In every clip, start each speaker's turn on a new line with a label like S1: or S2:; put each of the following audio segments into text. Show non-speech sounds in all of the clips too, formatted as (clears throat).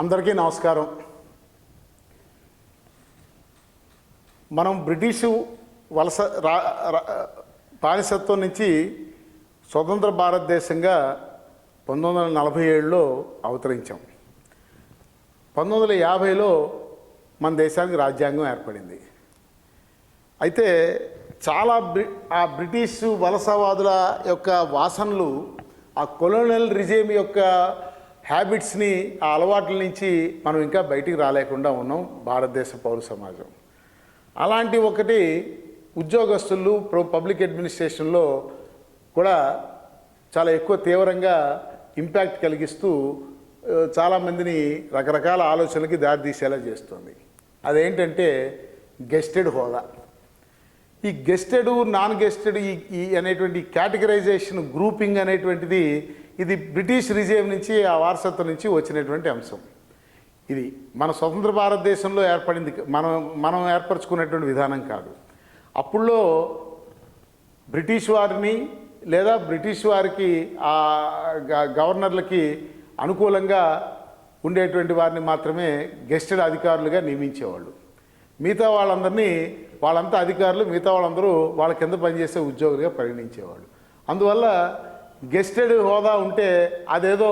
S1: అందరికీ నమస్కారం. మనం బ్రిటిషు వలస రా బానిసత్వం నుంచి స్వతంత్ర భారతదేశంగా పంతొమ్మిది వందల నలభై ఏడులో అవతరించాం. పంతొమ్మిది వందల యాభైలో మన దేశానికి రాజ్యాంగం ఏర్పడింది. అయితే చాలా బ్రి ఆ బ్రిటిష్ వలసవాదుల యొక్క వాసనలు ఆ కొలోనియల్ రిజేమ్ యొక్క హ్యాబిట్స్ని ఆ అలవాట్ల నుంచి మనం ఇంకా బయటికి రాలేకుండా ఉన్నాం భారతదేశ పౌర సమాజం. అలాంటి ఒకటి ఉద్యోగస్తులు ప్రో పబ్లిక్ అడ్మినిస్ట్రేషన్లో కూడా చాలా ఎక్కువ తీవ్రంగా ఇంపాక్ట్ కలిగిస్తూ చాలామందిని రకరకాల ఆలోచనలకి దారితీసేలా చేస్తుంది. అదేంటంటే గెస్టెడ్ హోదా. ఈ గెస్టెడ్ నాన్ గెస్టెడ్ ఈ ఈ అనేటువంటి కేటగరైజేషన్ గ్రూపింగ్ అనేటువంటిది ఇది బ్రిటిష్ రిజేమ్ నుంచి ఆ వారసత్వం నుంచి వచ్చినటువంటి అంశం. ఇది మన స్వతంత్ర భారతదేశంలో ఏర్పడింది మనం మనం ఏర్పరచుకున్నటువంటి విధానం కాదు. అప్పుల్లో బ్రిటిష్ వారిని లేదా బ్రిటిష్ వారికి ఆ గవర్నర్లకి అనుకూలంగా ఉండేటువంటి వారిని మాత్రమే గెస్టెడ్ అధికారులుగా నియమించేవాళ్ళు. మిగతా వాళ్ళందరినీ వాళ్ళంతా అధికారులు మిగతా వాళ్ళందరూ వాళ్ళ కింద పనిచేసే ఉద్యోగులుగా పరిగణించేవాళ్ళు. అందువల్ల గెస్టెడ్ హోదా ఉంటే అదేదో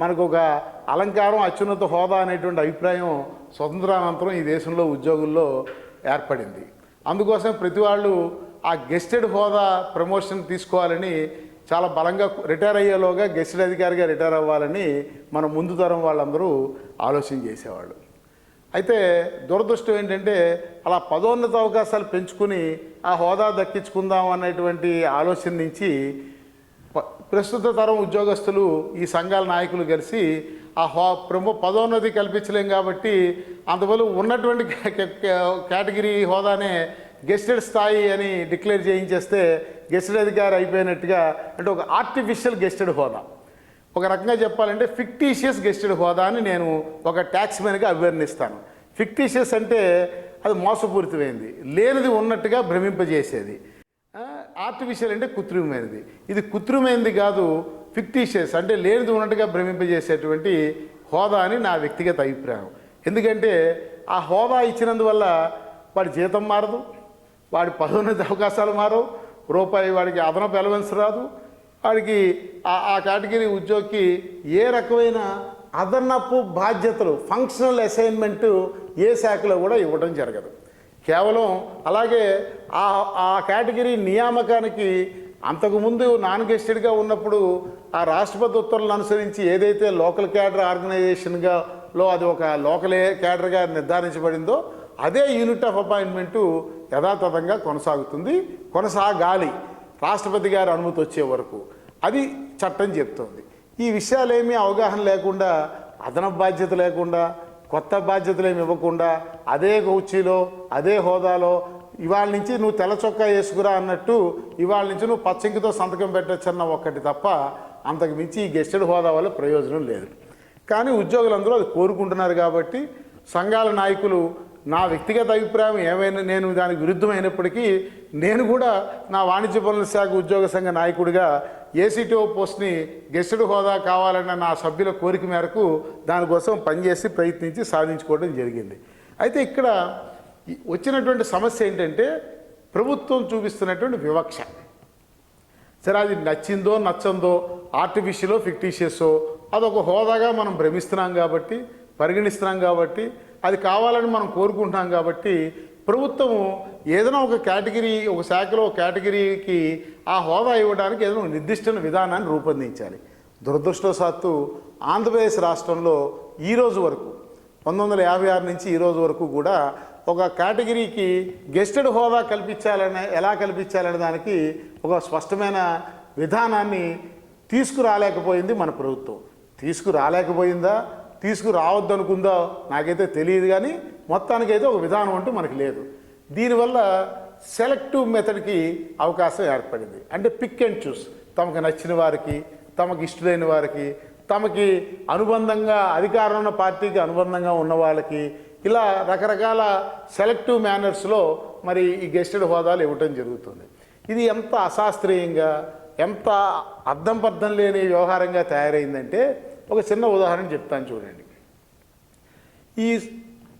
S1: మనకు ఒక అలంకారం అత్యున్నత హోదా అనేటువంటి అభిప్రాయం స్వతంత్రానంతరం ఈ దేశంలో ఉద్యోగుల్లో ఏర్పడింది. అందుకోసం ప్రతి వాళ్ళు ఆ గెస్టెడ్ హోదా ప్రమోషన్ తీసుకోవాలని చాలా బలంగా రిటైర్ అయ్యేలోగా గెస్టెడ్ అధికారిగా రిటైర్ అవ్వాలని మన ముందు తరం వాళ్ళందరూ ఆలోచన చేసేవాళ్ళు. అయితే దురదృష్టం ఏంటంటే అలా పదోన్నత అవకాశాలు పెంచుకుని ఆ హోదా దక్కించుకుందాం అనేటువంటి ఆలోచన నుంచి ప్రస్తుత తరం ఉద్యోగస్తులు ఈ సంఘాల నాయకులు కలిసి ఆ హో ప్రముఖ పదోన్నతి కల్పించలేం కాబట్టి అందువల్ల ఉన్నటువంటి కేటగిరీ హోదానే గెస్టెడ్ స్థాయి అని డిక్లేర్ చేయించేస్తే గెస్టెడ్ అధికారి అయిపోయినట్టుగా అంటే ఒక ఆర్టిఫిషియల్ గెస్టెడ్ హోదా. ఒక రకంగా చెప్పాలంటే ఫిక్టీషియస్ గెస్టెడ్ హోదా అని నేను ఒక ట్యాక్స్ మ్యాన్గా అభివర్ణిస్తాను. ఫిక్టీషియస్ అంటే అది మోసపూరితమైంది. లేనిది ఉన్నట్టుగా భ్రమింపజేసేది. ఆర్టిఫిషియల్ అంటే కృత్రిమైనది ఇది కృత్రిమైనది కాదు ఫిక్టీషియస్ అంటే లేనిది ఉన్నట్టుగా భ్రమింపజేసేటువంటి హోదా అని నా వ్యక్తిగత అభిప్రాయం. ఎందుకంటే ఆ హోదా ఇచ్చినందువల్ల వాడి జీతం మారదు వాడి పదోన్నతి అవకాశాలు మారవు రూపాయి వాడికి అదనపు ఎలవెన్స్ రాదు వాడికి ఆ ఆ కేటగిరీ ఉద్యోగికి ఏ రకమైన అదనపు బాధ్యతలు ఫంక్షనల్ అసైన్మెంట్ ఏ శాఖలో కూడా ఇవ్వడం జరగదు. కేవలం అలాగే ఆ ఆ కేటగిరీ నియామకానికి అంతకుముందు నాన్ గెస్టెడ్గా ఉన్నప్పుడు ఆ రాష్ట్రపతి ఉత్తర్వులను అనుసరించి ఏదైతే లోకల్ క్యాడర్ ఆర్గనైజేషన్గా లో అది ఒక లోకల్ క్యాడర్గా నిర్ధారించబడిందో అదే యూనిట్ ఆఫ్ అపాయింట్మెంటు యథాతథంగా కొనసాగుతుంది కొనసాగాలి రాష్ట్రపతి గారి అనుమతి వచ్చే వరకు. అది చట్టం చెప్తోంది. ఈ విషయాలేమీ అవగాహన లేకుండా అదనపు బాధ్యత లేకుండా కొత్త బాధ్యతలు ఏమి ఇవ్వకుండా అదే కుర్చీలో అదే హోదాలో ఇవాళ నుంచి నువ్వు తెల్ల చొక్కా వేసుకురా అన్నట్టు ఇవాళ నుంచి నువ్వు పచ్చంకితో సంతకం పెట్టచ్చన్న ఒక్కటి తప్ప అంతకు మించి ఈ గెస్టెడ్ హోదా వల్ల ప్రయోజనం లేదు. కానీ ఉద్యోగులందరూ అది కోరుకుంటున్నారు కాబట్టి సంఘాల నాయకులు నా వ్యక్తిగత అభిప్రాయం ఏమైనా నేను దానికి విరుద్ధమైనప్పటికీ నేను కూడా నా వాణిజ్య పనుల శాఖ ఉద్యోగ సంఘ నాయకుడిగా ఏసీటీఓ పోస్ట్ని గెస్టుడు హోదా కావాలన్న నా సభ్యుల కోరిక మేరకు దానికోసం పనిచేసి ప్రయత్నించి సాధించుకోవడం జరిగింది. అయితే ఇక్కడ వచ్చినటువంటి సమస్య ఏంటంటే ప్రభుత్వం చూపిస్తున్నటువంటి వివక్ష. సరే అది నచ్చిందో నచ్చందో ఆర్టిఫిషియలో ఫిక్టీషియస్ అదొక హోదాగా మనం భ్రమిస్తున్నాం కాబట్టి పరిగణిస్తున్నాం కాబట్టి అది కావాలని మనం కోరుకుంటున్నాం కాబట్టి ప్రభుత్వము ఏదైనా ఒక కేటగిరీ ఒక శాఖలో ఒక కేటగిరీకి ఆ హోదా ఇవ్వడానికి ఏదైనా నిర్దిష్ట విధానాన్ని రూపొందించాలి. దురదృష్టవశాత్తు ఆంధ్రప్రదేశ్ రాష్ట్రంలో ఈ రోజు వరకు పంతొమ్మిది వందల యాభై ఆరు నుంచి ఈరోజు వరకు కూడా ఒక కేటగిరీకి గెస్టెడ్ హోదా కల్పించాలనే ఎలా కల్పించాలనే దానికి ఒక స్పష్టమైన విధానాన్ని తీసుకురాలేకపోయింది మన ప్రభుత్వం. తీసుకురాలేకపోయిందా? తీసుకురావద్దు అనుకుందో నాకైతే తెలియదు కానీ మొత్తానికైతే ఒక విధానం అంటూ మనకి లేదు. దీనివల్ల సెలెక్టివ్ మెథడ్కి అవకాశం ఏర్పడింది. అంటే పిక్ అండ్ చూస్ తమకు నచ్చిన వారికి తమకు ఇష్టమైన వారికి తమకి అనుబంధంగా అధికారం ఉన్న పార్టీకి అనుబంధంగా ఉన్న వాళ్ళకి ఇలా రకరకాల సెలెక్టివ్ మేనర్స్లో మరి ఈ గెస్టెడ్ హోదాలు ఇవ్వటం జరుగుతుంది. ఇది ఎంత అశాస్త్రీయంగా ఎంత అర్థం పర్థం లేని వ్యవహారంగా తయారైందంటే ఒక చిన్న ఉదాహరణ చెప్తాను చూడండి. ఈ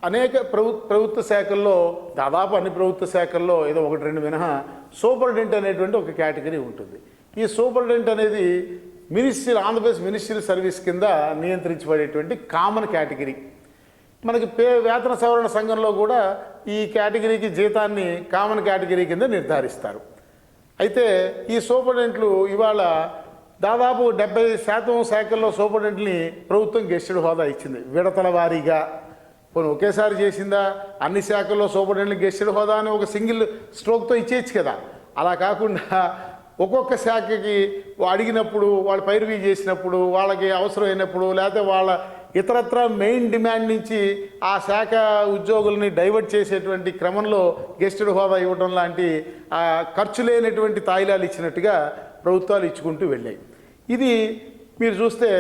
S1: అనేక ప్రభు ప్రభుత్వ శాఖల్లో దాదాపు అన్ని ప్రభుత్వ శాఖల్లో ఏదో ఒకటి రెండు మినహా సూపరింటెండెంట్ అనేటువంటి ఒక కేటగిరీ ఉంటుంది. ఈ సూపరింటెండెంట్ అనేది మినిస్ట్రీ ఆంధ్రప్రదేశ్ మినిస్ట్రీ సర్వీస్ కింద నియంత్రించబడేటువంటి కామన్ కేటగిరీ. మనకి పే వేతన సవరణ సంఘంలో కూడా ఈ కేటగిరీకి జీతాన్ని కామన్ కేటగిరీ కింద నిర్ధారిస్తారు. అయితే ఈ సూపరింటెండెంట్లు ఇవాళ దాదాపు డెబ్బై శాతం శాఖల్లో సూపరింటెండెంట్ని ప్రభుత్వం గెస్టెడ్ హోదా ఇచ్చింది. విడతల వారీగా. పోనీ ఒకేసారి చేసిందా? అన్ని శాఖల్లో సూపరింటెండెంట్ గెస్టెడ్ హోదా అని ఒక సింగిల్ స్ట్రోక్తో ఇచ్చేయచ్చు కదా. అలా కాకుండా ఒక్కొక్క శాఖకి అడిగినప్పుడు వాళ్ళు పైరువీ చేసినప్పుడు వాళ్ళకి అవసరమైనప్పుడు లేకపోతే వాళ్ళ ఇతరత్ర మెయిన్ డిమాండ్ నుంచి ఆ శాఖ ఉద్యోగుల్ని డైవర్ట్ చేసేటువంటి క్రమంలో గెస్టెడ్ హోదా ఇవ్వడం లాంటి ఖర్చు లేనటువంటి తాయిలాలు ఇచ్చినట్టుగా ప్రభుత్వాలు ఇచ్చుకుంటూ వెళ్ళాయి. ఇది మీరు చూస్తే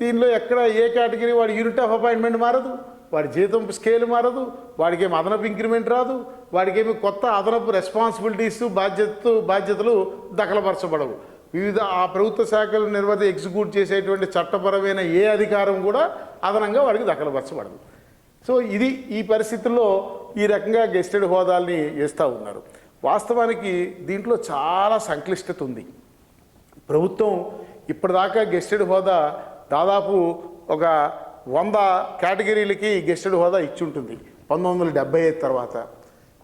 S1: దీనిలో ఎక్కడ ఏ కేటగిరీ వాడి యూనిట్ ఆఫ్ అపాయింట్మెంట్ మారదు వాడి జీతం స్కేల్ మారదు వాడికి ఏమి అదనపు ఇంక్రిమెంట్ రాదు వాడికి ఏమి కొత్త అదనపు రెస్పాన్సిబిలిటీస్ బాధ్యత బాధ్యతలు దఖలపరచబడవు. వివిధ ఆ ప్రభుత్వ శాఖలు నిర్వహి ఎగ్జిక్యూట్ చేసేటువంటి చట్టపరమైన ఏ అధికారం కూడా అదనంగా వాడికి దఖలపరచబడదు. సో ఇది ఈ పరిస్థితుల్లో ఈ రకంగా గెస్టెడ్ హోదాల్ని వేస్తూ ఉన్నారు. వాస్తవానికి దీంట్లో చాలా సంక్లిష్టత ఉంది. ప్రభుత్వం ఇప్పటిదాకా గెస్టెడ్ హోదా దాదాపు ఒక వంద కేటగిరీలకి గెస్టెడ్ హోదా ఇచ్చి ఉంటుంది పంతొమ్మిది వందల డెబ్బై ఐదు తర్వాత.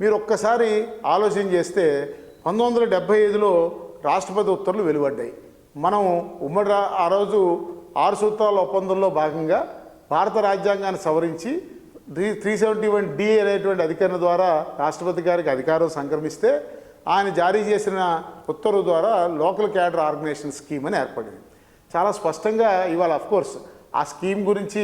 S1: మీరు ఒక్కసారి ఆలోచన చేస్తే పంతొమ్మిది వందల డెబ్బై ఐదులో రాష్ట్రపతి ఉత్తర్వులు వెలువడ్డాయి. మనం ఉమ్మడి ఆ రోజు ఆరు సూత్రాల ఒప్పందంలో భాగంగా భారత రాజ్యాంగాన్ని సవరించి three three seventy one D అనేటువంటి అధికరణ ద్వారా రాష్ట్రపతి గారికి అధికారం సంక్రమిస్తే ఆయన జారీ చేసిన ఉత్తర్వు ద్వారా లోకల్ క్యాడర్ ఆర్గనైజేషన్ స్కీమ్ అని ఏర్పడింది. చాలా స్పష్టంగా ఇవాళ అఫ్ కోర్స్ ఆ స్కీమ్ గురించి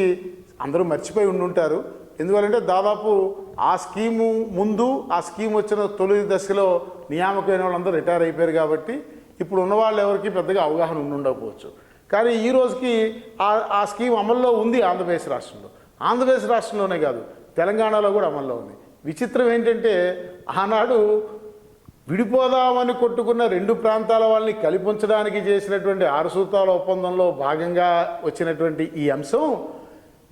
S1: అందరూ మర్చిపోయి ఉండుంటారు. ఎందువల్లంటే దాదాపు ఆ స్కీము ముందు ఆ స్కీమ్ వచ్చిన తొలి దశలో నియామకమైన వాళ్ళందరూ రిటైర్ అయిపోయారు కాబట్టి ఇప్పుడు ఉన్న వాళ్ళు ఎవరికి పెద్దగా అవగాహన ఉండకపోవచ్చు కానీ ఈ రోజుకి ఆ ఆ స్కీమ్ అమల్లో ఉంది ఆంధ్రప్రదేశ్ రాష్ట్రంలో. ఆంధ్రప్రదేశ్ రాష్ట్రంలోనే కాదు తెలంగాణలో కూడా అమల్లో ఉంది. విచిత్రం ఏంటంటే ఆనాడు విడిపోదామని కొట్టుకున్న రెండు ప్రాంతాల వాళ్ళని కలిపించడానికి చేసినటువంటి ఆరు సూత్రాల ఒప్పందంలో భాగంగా వచ్చినటువంటి ఈ అంశం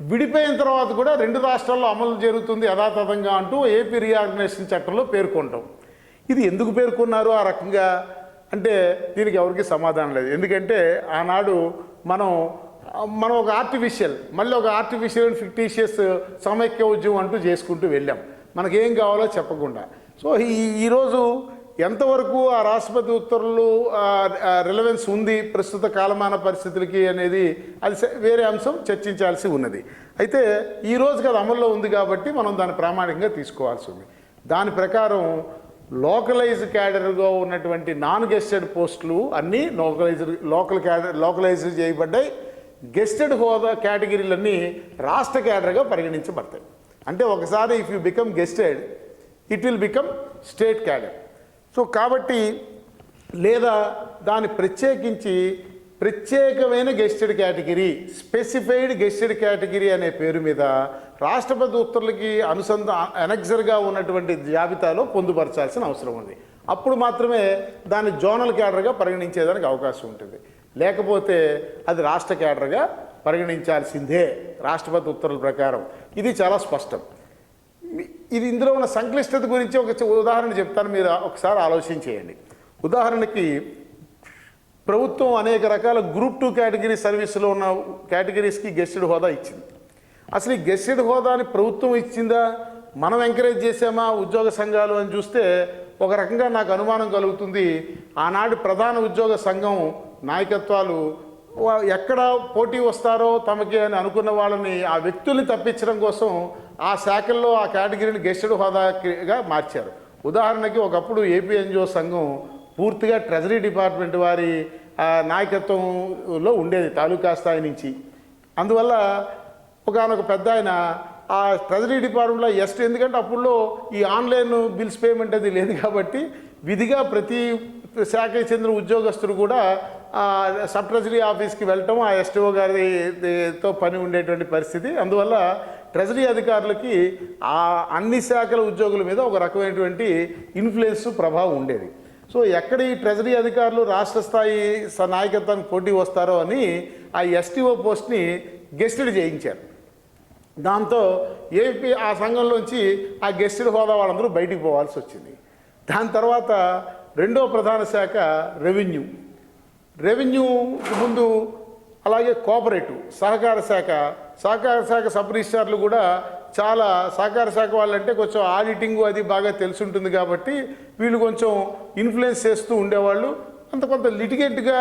S1: విడిపోయిన తర్వాత కూడా రెండు రాష్ట్రాల్లో అమలు జరుగుతుంది యథాతథంగా అంటూ ఏపీ రీఆర్గనైజేషన్ చట్టంలో పేర్కొంటాం ఇది ఎందుకు పేర్కొన్నారు ఆ రకంగా? అంటే దీనికి ఎవరికి సమాధానం లేదు. ఎందుకంటే ఆనాడు మనం మనం ఒక ఆర్టిఫిషియల్ మళ్ళీ ఒక ఆర్టిఫిషియల్ ఫిక్టీషియస్ సమైక్య ఉద్యమం అంటూ చేసుకుంటూ వెళ్ళాం. మనకేం కావాలో చెప్పకుండా. సో ఈ ఈరోజు ఎంతవరకు ఆ రాష్ట్రపతి ఉత్తర్వులు రిలవెన్స్ ఉంది ప్రస్తుత కాలమాన పరిస్థితులకి అనేది అది వేరే అంశం చర్చించాల్సి ఉన్నది. అయితే ఈ రోజుకి అది అమల్లో ఉంది కాబట్టి మనం దాన్ని ప్రామాణికంగా తీసుకోవాల్సి ఉంది. దాని ప్రకారం లోకలైజ్ క్యాడర్గా ఉన్నటువంటి నాన్ గెస్టెడ్ పోస్టులు అన్నీ లోకలైజ్ లోకల్ క్యాడర్ లోకలైజ్ చేయబడ్డాయి. గెస్టెడ్ హోదా కేటగిరీలన్నీ రాష్ట్ర క్యాడర్గా పరిగణించబడతాయి. అంటే ఒకసారి if you become gazetted it will become state cadre so కాబట్టి లేదా దాన్ని ప్రత్యేకించి ప్రత్యేకమైన gazetted category specified gazetted category అనే పేరు మీద రాష్ట్రపతి ఉత్తర్వులకి అనుసంధా అనెక్సర్గా ఉన్నటువంటి జాబితాలో పొందుపరచాల్సిన అవసరం ఉంది. అప్పుడు మాత్రమే దాన్ని జోనల్ క్యాడర్గా పరిగణించేదానికి అవకాశం ఉంటుంది. లేకపోతే అది రాష్ట్ర క్యాడర్గా పరిగణించాల్సిందే రాష్ట్రపతి ఉత్తర్వుల ప్రకారం. ఇది చాలా స్పష్టం. ఇది ఇందులో ఉన్న సంక్లిష్టత గురించి ఒక ఉదాహరణ చెప్తాను మీరు ఒకసారి ఆలోచన చేయండి. ఉదాహరణకి ప్రభుత్వం అనేక రకాల గ్రూప్ టూ కేటగిరీ సర్వీసులో ఉన్న కేటగిరీస్కి గెస్టెడ్ హోదా ఇచ్చింది. అసలు ఈ గెస్టెడ్ హోదాని ప్రభుత్వం ఇచ్చిందా? మనం ఎంకరేజ్ చేసామా ఉద్యోగ సంఘాలు అని చూస్తే ఒక రకంగా నాకు అనుమానం కలుగుతుంది. ఆనాటి ప్రధాన ఉద్యోగ సంఘం నాయకత్వాలు ఎక్కడ పోటీ వస్తారో తమకి అని అనుకున్న వాళ్ళని ఆ వ్యక్తుల్ని తప్పించడం కోసం ఆ శాఖల్లో ఆ కేటగిరీని గెస్టెడ్ హోదాగా మార్చారు. ఉదాహరణకి ఒకప్పుడు ఏపీ ఎన్జిఓ సంఘం పూర్తిగా ట్రెజరీ డిపార్ట్మెంట్ వారి నాయకత్వంలో ఉండేది తాలూకా స్థాయి నుంచి. అందువల్ల ఒకనొక పెద్ద ఆయన ఆ ట్రెజరీ డిపార్ట్మెంట్లో ఎస్ట్ ఎందుకంటే అప్పుడులో ఈ ఆన్లైన్ బిల్స్ పేమెంట్ అది లేదు కాబట్టి విధిగా ప్రతి శాఖకి చెందిన ఉద్యోగస్తులు కూడా ఆ, సబ్ ట్రెజరీ ఆఫీస్కి వెళ్ళటం ఆ ఎస్టీఓ గారితో పని ఉండేటువంటి పరిస్థితి. అందువల్ల ట్రెజరీ అధికారులకి ఆ అన్ని శాఖల ఉద్యోగుల మీద ఒక రకమైనటువంటి ఇన్ఫ్లుయెన్స్ ప్రభావం ఉండేది. సో ఎక్కడ ఈ ట్రెజరీ అధికారులు రాష్ట్ర స్థాయి స- నాయకత్వానికి పోటీ వస్తారో అని ఆ ఎస్టీఓ పోస్ట్ని గెస్టెడ్ చేయించారు. దాంతో ఏపీ ఆ సంఘంలోంచి ఆ గెస్టెడ్ హోదా వాళ్ళందరూ బయటికి పోవాల్సి వచ్చింది. దాని తర్వాత రెండో ప్రధాన శాఖ రెవెన్యూ. రెవెన్యూ ముందు అలాగే కోఆపరేటివ్ సహకార శాఖ సహకార శాఖ సబ్ రిజిస్టార్లు కూడా చాలా సహకార శాఖ వాళ్ళంటే కొంచెం ఆడిటింగ్ అది బాగా తెలిసి ఉంటుంది కాబట్టి వీళ్ళు కొంచెం ఇన్ఫ్లుయెన్స్ చేస్తూ ఉండేవాళ్ళు. అంత కొంత లిటిగేట్గా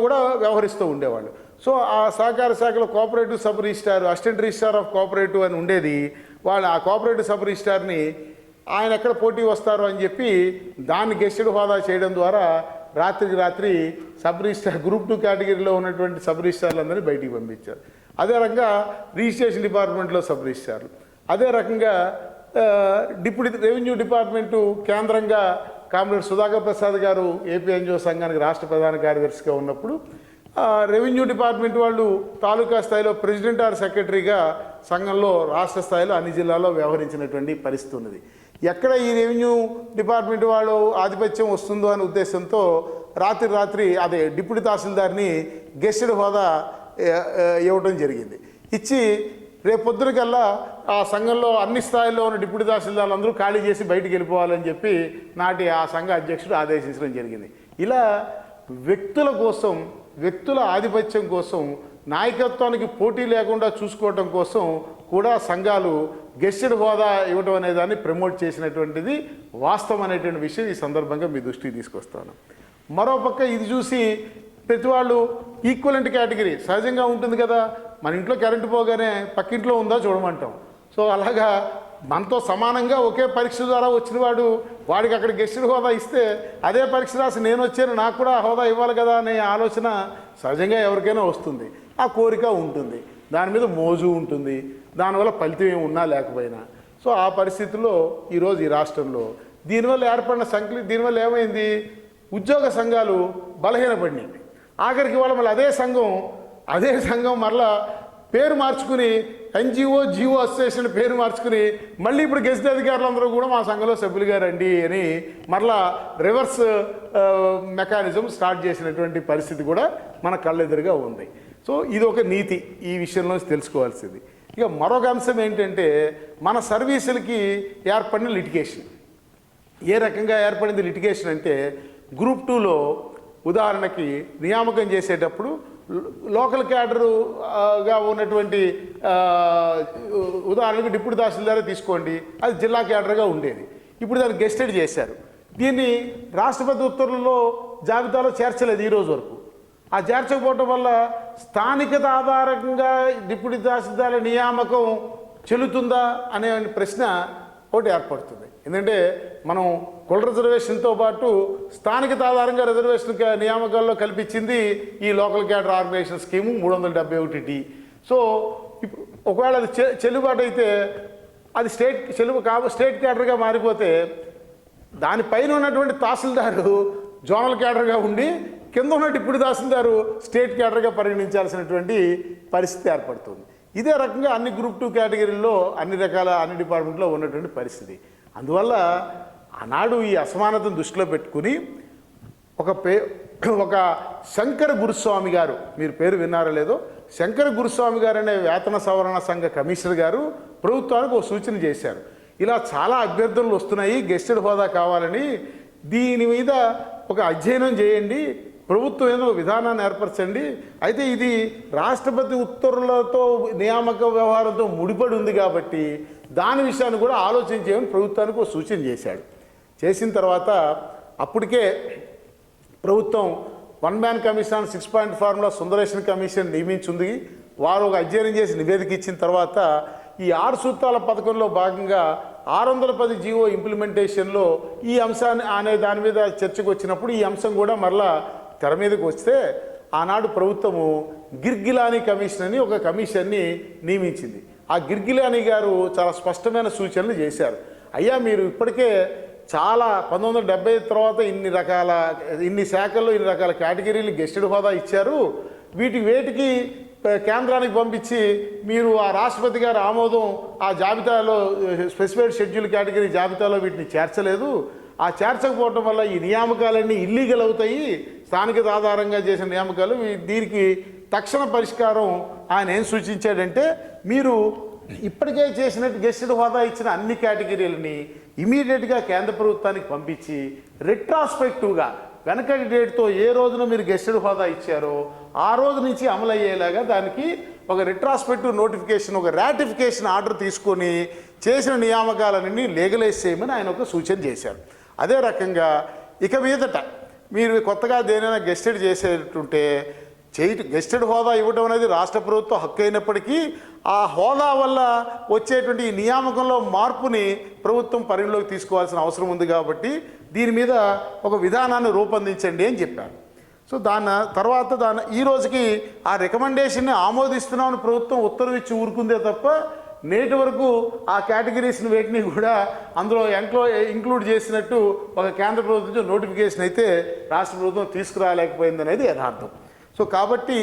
S1: కూడా వ్యవహరిస్తూ ఉండేవాళ్ళు. సో ఆ సహకార శాఖలో cooperative sub registrar assistant registrar of cooperative అని ఉండేది. వాళ్ళు ఆ కోఆపరేటివ్ సబ్ రిజిస్టార్ని ఆయన ఎక్కడ పోటీ వస్తారు అని చెప్పి దాన్ని గెస్టెడ్ హోదా చేయడం ద్వారా రాత్రికి రాత్రి సబ్ రిజిస్టార్ గ్రూప్ టూ కేటగిరీలో ఉన్నటువంటి సబ్ రిజిస్టార్లందరినీ బయటికి పంపించారు. అదే రకంగా రిజిస్ట్రేషన్ డిపార్ట్మెంట్లో సబ్ రిజిస్టార్లు అదే రకంగా డిప్యూటీ రెవెన్యూ డిపార్ట్మెంటు కేంద్రంగా కామ్రేడ్ సుధాకర్ ప్రసాద్ గారు ఏపీ ఎన్జిఓ సంఘానికి రాష్ట్ర ప్రధాన కార్యదర్శిగా ఉన్నప్పుడు రెవెన్యూ డిపార్ట్మెంట్ వాళ్ళు తాలూకా స్థాయిలో ప్రెసిడెంట్ ఆర్ సెక్రటరీగా సంఘంలో రాష్ట్ర స్థాయిలో అన్ని జిల్లాల్లో వ్యవహరించినటువంటి పరిస్థితి ఉన్నది. ఎక్కడ ఈ రెవెన్యూ డిపార్ట్మెంట్ వాళ్ళు ఆధిపత్యం వస్తుందో అనే ఉద్దేశంతో రాత్రి రాత్రి అదే డిప్యూటీ తహసీల్దార్ని గెస్టెడ్ హోదా ఇవ్వడం జరిగింది. ఇచ్చి రేపు పొద్దునకల్లా ఆ సంఘంలో అన్ని స్థాయిల్లో ఉన్న డిప్యూటీ తహసీల్దార్లు అందరూ ఖాళీ చేసి బయటికి వెళ్ళిపోవాలని చెప్పి నాటి ఆ సంఘ అధ్యక్షుడు ఆదేశించడం జరిగింది. ఇలా వ్యక్తుల కోసం వ్యక్తుల ఆధిపత్యం కోసం నాయకత్వానికి పోటీ లేకుండా చూసుకోవటం కోసం కూడా సంఘాలు గెస్టెడ్ హోదా ఇవ్వడం అనే దాన్ని ప్రమోట్ చేసినటువంటిది వాస్తవం అనేటువంటి విషయం ఈ సందర్భంగా మీ దృష్టికి తీసుకొస్తాను. మరోపక్క ఇది చూసి ప్రతి వాళ్ళు ఈక్వలెంట్ కేటగిరీ సహజంగా ఉంటుంది కదా మన ఇంట్లో కరెంటు పోగానే పక్కింట్లో ఉందా చూడమంటాం. సో అలాగా మనతో సమానంగా ఒకే పరీక్ష ద్వారా వచ్చిన వాడు వాడికి అక్కడ గెస్టెడ్ హోదా ఇస్తే అదే పరీక్ష రాసి నేను వచ్చాను నాకు కూడా హోదా ఇవ్వాలి కదా అనే ఆలోచన సహజంగా ఎవరికైనా వస్తుంది. ఆ కోరిక ఉంటుంది. దాని మీద మోజు ఉంటుంది. దానివల్ల ఫలితం ఏమున్నా ఉన్నా లేకపోయినా. సో ఆ పరిస్థితుల్లో ఈరోజు ఈ రాష్ట్రంలో దీనివల్ల ఏర్పడిన సంఖ్య దీనివల్ల ఏమైంది? ఉద్యోగ సంఘాలు బలహీనపడినాయి. ఆఖరికి వాళ్ళ మళ్ళీ అదే సంఘం అదే సంఘం మరలా పేరు మార్చుకుని ఎన్జిఓ జీవో అసోసియేషన్ పేరు మార్చుకుని మళ్ళీ ఇప్పుడు గెస్ట్ అధికారులందరూ కూడా మా సంఘంలో సభ్యులుగా రండి అని మరలా రివర్స్ మెకానిజం స్టార్ట్ చేసినటువంటి పరిస్థితి కూడా మన కళ్ళెదురుగా ఉంది. సో ఇది ఒక నీతి ఈ విషయంలో తెలుసుకోవాల్సింది. ఇక మరొక అంశం ఏంటంటే మన సర్వీసులకి ఏర్పడిన లిటిగేషన్. ఏ రకంగా ఏర్పడింది లిటిగేషన్ అంటే గ్రూప్ టూలో ఉదాహరణకి నియామకం చేసేటప్పుడు లోకల్ క్యాడరుగా ఉన్నటువంటి ఉదాహరణకు డిప్యూటీ తహసీల్దారే తీసుకోండి అది జిల్లా క్యాడర్గా ఉండేది. ఇప్పుడు దాన్ని గెస్టెడ్ చేశారు. దీన్ని రాష్ట్రపతి ఉత్తర్వుల్లో జాబితాలో చేర్చలేదు ఈరోజు వరకు. ఆ చేర్చకపోవటం వల్ల స్థానికత ఆధారంగా డిప్యూటీ తహసీల్దార్ల నియామకం చెల్లుతుందా అనే ప్రశ్న ఒకటి ఏర్పడుతుంది. ఎందుకంటే మనం కుల రిజర్వేషన్తో పాటు స్థానికత ఆధారంగా రిజర్వేషన్ నియామకాల్లో కల్పించింది ఈ లోకల్ క్యాడర్ ఆర్గనైజేషన్ స్కీము మూడు వందల డెబ్బై ఒకటి సో ఇప్పుడు ఒకవేళ అది చె- చెల్లుబాటు అయితే అది స్టేట్ చెల్లుబు కా స్టేట్ క్యాడర్గా మారిపోతే దానిపైన ఉన్నటువంటి తహసీల్దారు జోనల్ క్యాడర్గా ఉండి కింద ఉన్న డిప్యూటీ తహసీల్దారు స్టేట్ క్యాడర్గా పరిగణించాల్సినటువంటి పరిస్థితి ఏర్పడుతుంది. ఇదే రకంగా అన్ని గ్రూప్ టూ కేటగిరీల్లో అన్ని రకాల అన్ని డిపార్ట్మెంట్లో ఉన్నటువంటి పరిస్థితి. అందువల్ల ఆనాడు ఈ అసమానతను దృష్టిలో పెట్టుకుని ఒక పే (clears throat) ఒక శంకర గురుస్వామి గారు మీరు పేరు విన్నారో లేదో శంకర గురుస్వామి గారు అనే వేతన సవరణ సంఘ కమిషనర్ గారు ప్రభుత్వానికి ఒక సూచన చేశారు. ఇలా చాలా అభ్యర్థనలు వస్తున్నాయి గెస్టెడ్ హోదా కావాలని దీని మీద ఒక అధ్యయనం చేయండి ప్రభుత్వం ఏదో విధానాన్ని ఏర్పరచండి. అయితే ఇది రాష్ట్రపతి ఉత్తర్వులతో నియామక వ్యవహారంతో ముడిపడి ఉంది కాబట్టి దాని విషయాన్ని కూడా ఆలోచించేయమని ప్రభుత్వానికి ఒక సూచన చేశాడు. చేసిన తర్వాత అప్పటికే ప్రభుత్వం one man commission six point formula Sundaresan commission నియమించింది. వారు ఒక అధ్యయనం చేసి నివేదిక ఇచ్చిన తర్వాత ఈ ఆరు సూత్రాల పథకంలో భాగంగా ఆరు వందల పది జీవో ఇంప్లిమెంటేషన్లో ఈ అంశాన్ని అనే దాని మీద చర్చకు వచ్చినప్పుడు ఈ అంశం కూడా మరలా తెర మీదకి వస్తే ఆనాడు ప్రభుత్వము గిర్గిలాని కమిషన్ అని ఒక కమిషన్ని నియమించింది. ఆ గిర్గిలాని గారు చాలా స్పష్టమైన సూచనలు చేశారు. అయ్యా మీరు ఇప్పటికే చాలా పంతొమ్మిది వందల డెబ్బై తర్వాత ఇన్ని రకాల ఇన్ని శాఖల్లో ఇన్ని రకాల కేటగిరీలు గెస్టెడ్ హోదా ఇచ్చారు. వీటి వేటికి కేంద్రానికి పంపించి మీరు ఆ రాష్ట్రపతి గారి ఆమోదం ఆ జాబితాలో స్పెసిఫైడ్ షెడ్యూల్ కేటగిరీ జాబితాలో వీటిని చేర్చలేదు. ఆ చేర్చకపోవటం వల్ల ఈ నియామకాలన్నీ ఇల్లీగల్ అవుతాయి. స్థానికత ఆధారంగా చేసిన నియామకాలు దీనికి తక్షణ పరిష్కారం ఆయన ఏం సూచించాడంటే మీరు ఇప్పటికే చేసినట్టు గెస్టెడ్ హోదా ఇచ్చిన అన్ని కేటగిరీలని ఇమీడియట్గా కేంద్ర ప్రభుత్వానికి పంపించి రెట్రాస్పెక్టివ్గా వెనకటి డేట్తో ఏ రోజున మీరు గెస్టెడ్ హోదా ఇచ్చారో ఆ రోజు నుంచి అమలు అయ్యేలాగా దానికి ఒక రిట్రాస్పెక్టివ్ నోటిఫికేషన్ ఒక రాటిఫికేషన్ ఆర్డర్ తీసుకొని చేసిన నియామకాలన్నీ లీగలైజ్ చేయమని ఆయన ఒక సూచన చేశారు. అదే రకంగా ఇక మీదట మీరు కొత్తగా దేనైనా గెస్టెడ్ చేసేటుంటే చేయటం గెస్టెడ్ హోదా ఇవ్వడం అనేది రాష్ట్ర ప్రభుత్వ హక్కు అయినప్పటికీ ఆ హోదా వల్ల వచ్చేటువంటి ఈ నియామకంలో మార్పుని ప్రభుత్వం పరిగణలోకి తీసుకోవాల్సిన అవసరం ఉంది కాబట్టి దీని మీద ఒక విధానాన్ని రూపొందించండి అని చెప్పారు. సో దాని తర్వాత దాని ఈ రోజుకి ఆ రికమెండేషన్ని ఆమోదిస్తున్నామని ప్రభుత్వం ఉత్తర్వు ఇచ్చి ఊరుకుందే తప్ప నేటి వరకు ఆ కేటగిరీస్ని వేటిని కూడా అందులో ఎంక్లో ఇంక్లూడ్ చేసినట్టు ఒక కేంద్ర ప్రభుత్వం నోటిఫికేషన్ అయితే రాష్ట్ర ప్రభుత్వం తీసుకురాలేకపోయింది అనేది యథార్థం. సో కాబట్టి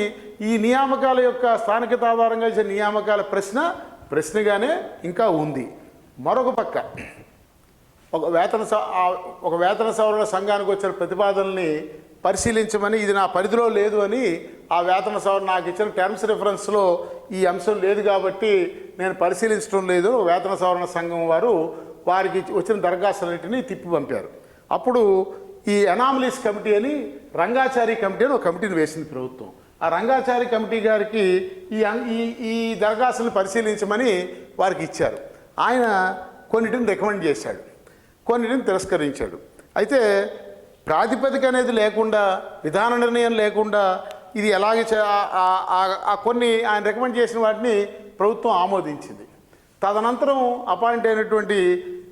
S1: ఈ నియామకాల యొక్క స్థానికత ఆధారంగా ఇచ్చే నియామకాల ప్రశ్న ప్రశ్నగానే ఇంకా ఉంది. మరొక పక్క ఒక వేతన ఒక వేతన సవరణ సంఘానికి వచ్చిన ప్రతిపాదనల్ని పరిశీలించమని ఇది నా పరిధిలో లేదు అని ఆ వేతన సవరణ నాకు ఇచ్చిన టర్మ్స్ రిఫరెన్స్లో ఈ అంశం లేదు కాబట్టి నేను పరిశీలించడం లేదు. వేతన సవరణ సంఘం వారు వారికి వచ్చిన దరఖాస్తులన్నింటినీ తిప్పి పంపారు. అప్పుడు ఈ ఎనామలీస్ కమిటీ అని రంగాచారి కమిటీ అని ఒక కమిటీని వేసింది ప్రభుత్వం. ఆ రంగాచారి కమిటీ గారికి ఈ ఈ ఈ పరిశీలించమని వారికి ఇచ్చారు. ఆయన కొన్నిటిని రికమెండ్ చేశాడు. కొన్నిటిని తిరస్కరించాడు. అయితే ప్రాతిపదిక అనేది లేకుండా విధాన నిర్ణయం లేకుండా ఇది ఎలాగ ఆ కొన్ని ఆయన రికమెండ్ చేసిన వాటిని ప్రభుత్వం ఆమోదించింది. తదనంతరం అపాయింట్ అయినటువంటి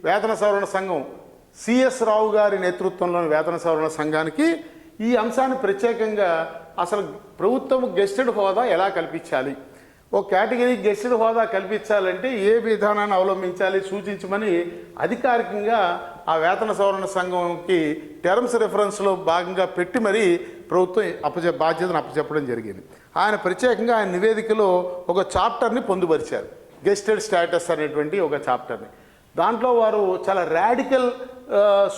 S1: వేతన సవరణ సంఘం సిఎస్ రావు గారి నేతృత్వంలోని వేతన సవరణ సంఘానికి ఈ అంశాన్ని ప్రత్యేకంగా అసలు ప్రభుత్వం గెస్టెడ్ హోదా ఎలా కల్పించాలి? ఓ కేటగిరీ గెస్టెడ్ హోదా కల్పించాలంటే ఏ విధానాన్ని అవలంబించాలి? సూచించమని అధికారికంగా ఆ వేతన సవరణ సంఘంకి టర్మ్స్ రిఫరెన్స్లో భాగంగా పెట్టి మరీ ప్రభుత్వం అప్పచె బాధ్యతను అప్పచెప్పడం జరిగింది. ఆయన ప్రత్యేకంగా ఆయన నివేదికలో ఒక చాప్టర్ని పొందుపరిచారు. గెస్టెడ్ స్టేటస్ అనేటువంటి ఒక చాప్టర్ని. దాంట్లో వారు చాలా రాడికల్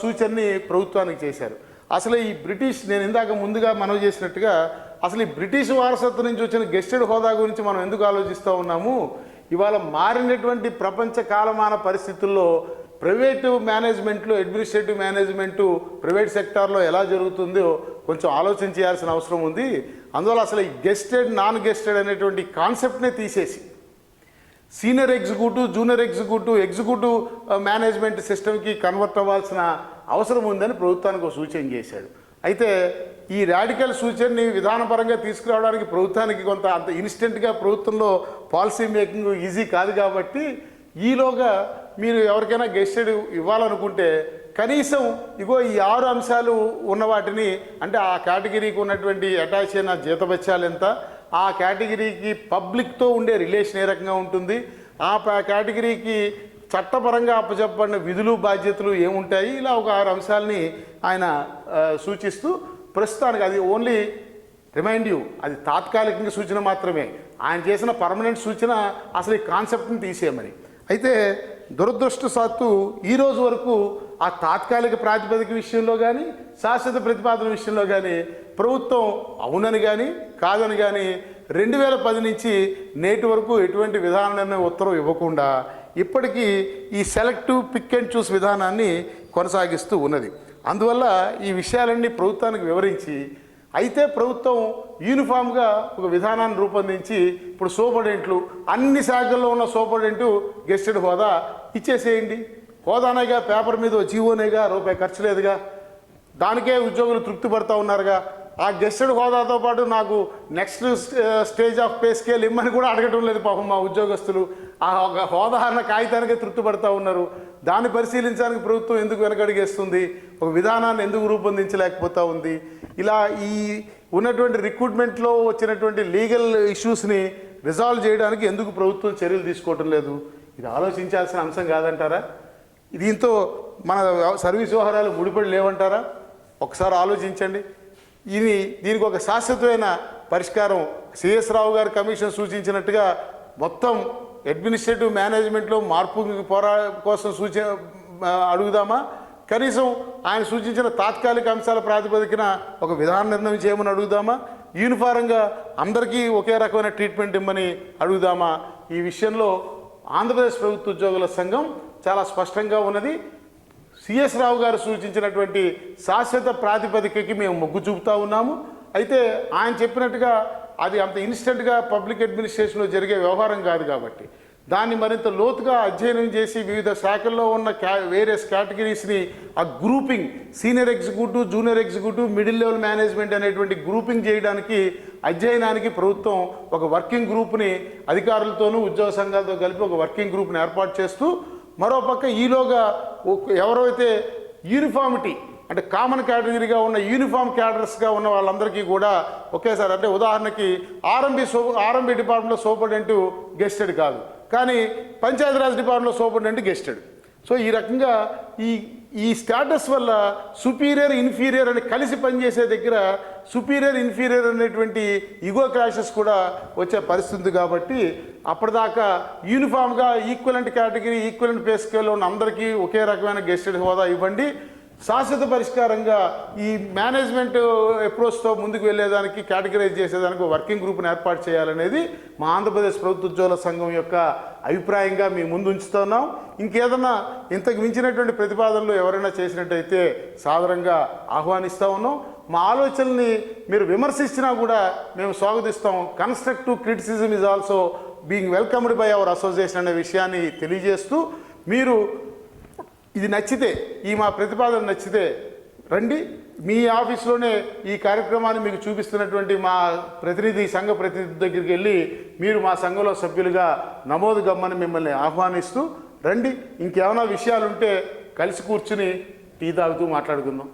S1: సూచనని ప్రభుత్వానికి చేశారు. అసలు ఈ బ్రిటిష్ నేను ఇందాక ముందుగా మనవి చేసినట్టుగా అసలు ఈ బ్రిటిష్ వారసత్వం నుంచి వచ్చిన గెస్టెడ్ హోదా గురించి మనం ఎందుకు ఆలోచిస్తూ ఉన్నాము? ఇవాళ మారినటువంటి ప్రపంచ కాలమాన పరిస్థితుల్లో ప్రైవేటు మేనేజ్మెంట్లో అడ్మినిస్ట్రేటివ్ మేనేజ్మెంటు ప్రైవేట్ సెక్టార్లో ఎలా జరుగుతుందో కొంచెం ఆలోచన చేయాల్సిన అవసరం ఉంది. అందువల్ల అసలు ఈ గెస్టెడ్ నాన్ గెస్టెడ్ అనేటువంటి కాన్సెప్ట్నే తీసేసి senior executive junior executive executive management సిస్టమ్కి కన్వర్ట్ అవ్వాల్సిన అవసరం ఉందని ప్రభుత్వానికి ఒక సూచన చేశాడు. అయితే ఈ రాడికల్ సూచనని విధానపరంగా తీసుకురావడానికి ప్రభుత్వానికి కొంత అంత ఇన్స్టెంట్గా ప్రభుత్వంలో పాలసీ మేకింగ్ ఈజీ కాదు కాబట్టి ఈలోగా మీరు ఎవరికైనా గెస్టెడ్ ఇవ్వాలనుకుంటే కనీసం ఇగో ఈ ఆరు అంశాలు ఉన్న వాటిని అంటే ఆ కేటగిరీకి ఉన్నటువంటి అటాచ్ అయిన జీతబత్యాలు ఎంత ఆ కేటగిరీకి పబ్లిక్తో ఉండే రిలేషన్ ఏ రకంగా ఉంటుంది ఆ కేటగిరీకి చట్టపరంగా అప్పచెప్పబడిన విధులు బాధ్యతలు ఏముంటాయి ఇలా ఒక ఆరు అంశాలని ఆయన సూచిస్తూ ప్రస్తుతానికి అది ఓన్లీ రిమైండ్ యూ అది తాత్కాలికంగా సూచన మాత్రమే. ఆయన చేసిన పర్మనెంట్ సూచన అసలు ఈ కాన్సెప్ట్ని తీసేయమని. అయితే దురదృష్టసాత్తు ఈ రోజు వరకు ఆ తాత్కాలిక ప్రాతిపదిక విషయంలో కానీ శాశ్వత ప్రతిపాదన విషయంలో కానీ ప్రభుత్వం అవునని కానీ కాదని కానీ రెండు వేల పది నుంచి నేటి వరకు ఎటువంటి విధానాన్ని ఉత్తరం ఇవ్వకుండా ఇప్పటికీ ఈ సెలెక్టివ్ పిక్ అండ్ చూస్ విధానాన్ని కొనసాగిస్తూ ఉన్నది. అందువల్ల ఈ విషయాలన్నీ ప్రభుత్వానికి వివరించి అయితే ప్రభుత్వం యూనిఫామ్గా ఒక విధానాన్ని రూపొందించి ఇప్పుడు సూపరింటెంట్లు అన్ని శాఖల్లో ఉన్న సూపరింటెంటు గెస్టెడ్ హోదా ఇచ్చేసేయండి. హోదానేగా పేపర్ మీద జీవోనేగా రూపాయి ఖర్చు లేదుగా. దానికే ఉద్యోగులు తృప్తి పడుతూ ఉన్నారుగా. ఆ గెస్టెడ్ హోదాతో పాటు నాకు next stage of pay scale ఇమ్మని కూడా అడగటం లేదు పాపం మా ఉద్యోగస్తులు. ఆ ఒక హోదా అన్న కాగితానికే తృప్తి పడుతూ ఉన్నారు. దాన్ని పరిశీలించడానికి ప్రభుత్వం ఎందుకు వెనకడిగేస్తుంది? ఒక విధానాన్ని ఎందుకు రూపొందించలేకపోతా ఉంది? ఇలా ఈ ఉన్నటువంటి రిక్రూట్మెంట్లో వచ్చినటువంటి లీగల్ ఇష్యూస్ని రిజాల్వ్ చేయడానికి ఎందుకు ప్రభుత్వం చర్యలు తీసుకోవటం లేదు? ఇది ఆలోచించాల్సిన అంశం కాదంటారా? దీంతో మన సర్వీస్ వ్యవహారాలు ముడిపడి లేవంటారా? ఒకసారి ఆలోచించండి. ఇది దీనికి ఒక శాశ్వతమైన పరిష్కారం సిఎస్ రావు గారి కమిషన్ సూచించినట్టుగా మొత్తం అడ్మినిస్ట్రేటివ్ మేనేజ్మెంట్లో మార్పు పోరా కోసం సూచన అడుగుదామా? కనీసం ఆయన సూచించిన తాత్కాలిక అంశాల ప్రాతిపదికన ఒక విధాన నిర్ణయం చేయమని అడుగుదామా? యూనిఫారంగా అందరికీ ఒకే రకమైన ట్రీట్మెంట్ ఇమ్మని అడుగుదామా? ఈ విషయంలో ఆంధ్రప్రదేశ్ ప్రభుత్వ ఉద్యోగుల సంఘం చాలా స్పష్టంగా ఉన్నది. సిఎస్ రావు గారు సూచించినటువంటి శాశ్వత ప్రాతిపదికకి మేము మొగ్గు చూపుతా ఉన్నాము. అయితే ఆయన చెప్పినట్టుగా అది అంత ఇన్స్టెంట్గా పబ్లిక్ అడ్మినిస్ట్రేషన్లో జరిగే వ్యవహారం కాదు కాబట్టి. దాన్ని మరింత లోతుగా అధ్యయనం చేసి వివిధ శాఖల్లో ఉన్న క్యా వేరియస్ కేటగిరీస్ని ఆ grouping senior executive junior executive middle level management అనేటువంటి గ్రూపింగ్ చేయడానికి అధ్యయనానికి ప్రభుత్వం ఒక వర్కింగ్ గ్రూప్ని అధికారులతోనూ ఉద్యోగ సంఘాలతో కలిపి ఒక వర్కింగ్ గ్రూప్ని ఏర్పాటు చేస్తూ మరోపక్క ఈలోగా ఎవరైతే యూనిఫామిటీ అంటే కామన్ కేటగిరీగా ఉన్న యూనిఫామ్ క్యాడర్స్గా ఉన్న వాళ్ళందరికీ కూడా ఒకేసారి అంటే ఉదాహరణకి ఆర్ఎంబి సో ఆర్ఎంబి డిపార్ట్మెంట్లో సూపరింటెండెంట్ గెస్టెడ్ కాదు. కానీ పంచాయతీరాజ్ డిపార్ట్మెంట్లో సూపరింటెండెంట్ గెస్టెడ్. సో ఈ రకంగా ఈ ఈ స్టాటస్ వల్ల సుపీరియర్ ఇన్ఫీరియర్ అని కలిసి పనిచేసే దగ్గర సుపీరియర్ ఇన్ఫీరియర్ అనేటువంటి ఇగో క్లాషెస్ కూడా వచ్చే పరిస్థితి కాబట్టి అప్పటిదాకా యూనిఫామ్గా ఈక్వలెంట్ కేటగిరీ ఈక్వలెంట్ పే స్కేల్లో ఉన్న అందరికీ ఒకే రకమైన గెస్టెడ్ హోదా ఇవ్వండి. శాశ్వత పరిష్కారంగా ఈ మేనేజ్మెంట్ అప్రోచ్తో ముందుకు వెళ్ళేదానికి కేటగరైజ్ చేసేదానికి వర్కింగ్ గ్రూప్ని ఏర్పాటు చేయాలనేది మా ఆంధ్రప్రదేశ్ ప్రభుత్వ ఉద్యోగుల సంఘం యొక్క అభిప్రాయంగా మీ ముందు ఉంచుతున్నాం. ఇంకేదన్నా ఇంతకు మించినటువంటి ప్రతిపాదనలు ఎవరైనా చేసినట్టయితే సాధారణంగా ఆహ్వానిస్తూ ఉన్నాం. మా ఆలోచనల్ని మీరు విమర్శించినా కూడా మేము స్వాగతిస్తాం. Constructive criticism is also being welcomed by our association అనే విషయాన్ని తెలియజేస్తూ మీరు ఇది నచ్చితే ఈ మా ప్రతిపాదన నచ్చితే రండి. మీ ఆఫీస్లోనే ఈ కార్యక్రమాన్ని మీకు చూపిస్తున్నటువంటి మా ప్రతినిధి సంఘ ప్రతినిధి దగ్గరికి వెళ్ళి మీరు మా సంఘంలో సభ్యులుగా నమోదు గమ్మని మిమ్మల్ని ఆహ్వానిస్తూ రండి. ఇంకేమైనా విషయాలుంటే కలిసి కూర్చుని టీ తాగుతూ మాట్లాడుకుందాం.